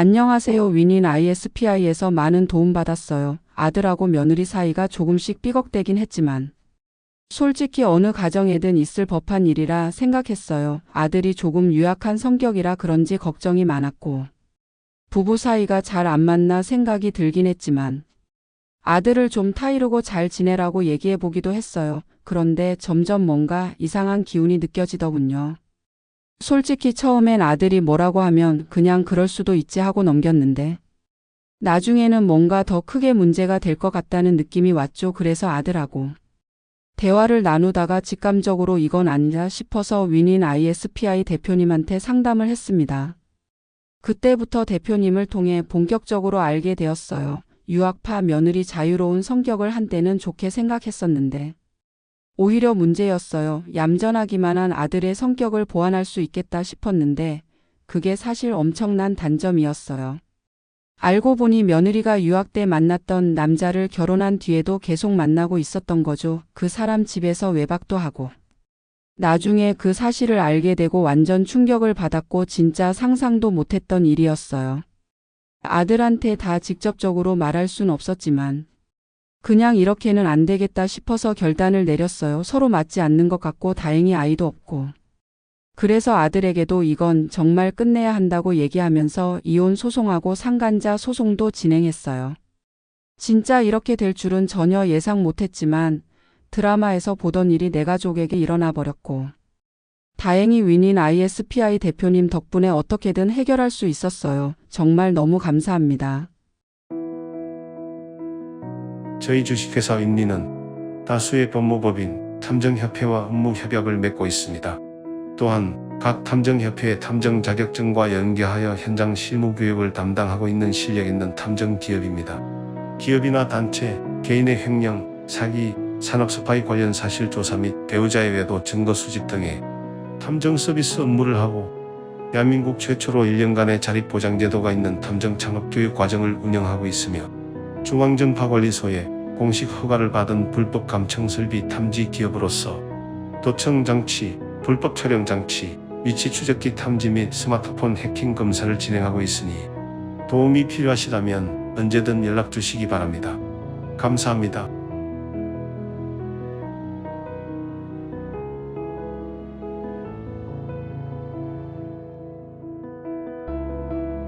안녕하세요. 위닌 ISPI에서 많은 도움받았어요. 아들하고 며느리 사이가 조금씩 삐걱대긴 했지만 솔직히 어느 가정에든 있을 법한 일이라 생각했어요. 아들이 조금 유약한 성격이라 그런지 걱정이 많았고 부부 사이가 잘 안 맞나 생각이 들긴 했지만 아들을 좀 타이르고 잘 지내라고 얘기해 보기도 했어요. 그런데 점점 뭔가 이상한 기운이 느껴지더군요. 솔직히 처음엔 아들이 뭐라고 하면 그냥 그럴 수도 있지 하고 넘겼는데 나중에는 뭔가 더 크게 문제가 될 것 같다는 느낌이 왔죠. 그래서 아들하고 대화를 나누다가 직감적으로 이건 아니라 싶어서 위닌 ISPI 대표님한테 상담을 했습니다. 그때부터 대표님을 통해 본격적으로 알게 되었어요. 유학파 며느리 자유로운 성격을 한때는 좋게 생각했었는데 오히려 문제였어요. 얌전하기만 한 아들의 성격을 보완할 수 있겠다 싶었는데 그게 사실 엄청난 단점이었어요. 알고 보니 며느리가 유학 때 만났던 남자를 결혼한 뒤에도 계속 만나고 있었던 거죠. 그 사람 집에서 외박도 하고. 나중에 그 사실을 알게 되고 완전 충격을 받았고 진짜 상상도 못했던 일이었어요. 아들한테 다 직접적으로 말할 순 없었지만 그냥 이렇게는 안 되겠다 싶어서 결단을 내렸어요. 서로 맞지 않는 것 같고 다행히 아이도 없고. 그래서 아들에게도 이건 정말 끝내야 한다고 얘기하면서 이혼 소송하고 상간자 소송도 진행했어요. 진짜 이렇게 될 줄은 전혀 예상 못했지만 드라마에서 보던 일이 내 가족에게 일어나 버렸고. 다행히 위닌 ISPI 대표님 덕분에 어떻게든 해결할 수 있었어요. 정말 너무 감사합니다. 저희 주식회사 윈리는 다수의 법무법인 탐정협회와 업무 협약을 맺고 있습니다. 또한 각 탐정협회의 탐정 자격증과 연계하여 현장 실무 교육을 담당하고 있는 실력 있는 탐정 기업입니다. 기업이나 단체, 개인의 횡령, 사기, 산업 스파이 관련 사실 조사 및 배우자의 외도 증거 수집 등의 탐정 서비스 업무를 하고 대한민국 최초로 1년간의 자립 보장 제도가 있는 탐정 창업 교육 과정을 운영하고 있으며 중앙정파관리소에 공식 허가를 받은 불법 감청 설비 탐지 기업으로서 도청 장치, 불법 촬영 장치, 위치 추적기 탐지 및 스마트폰 해킹 검사를 진행하고 있으니 도움이 필요하시다면 언제든 연락 주시기 바랍니다. 감사합니다.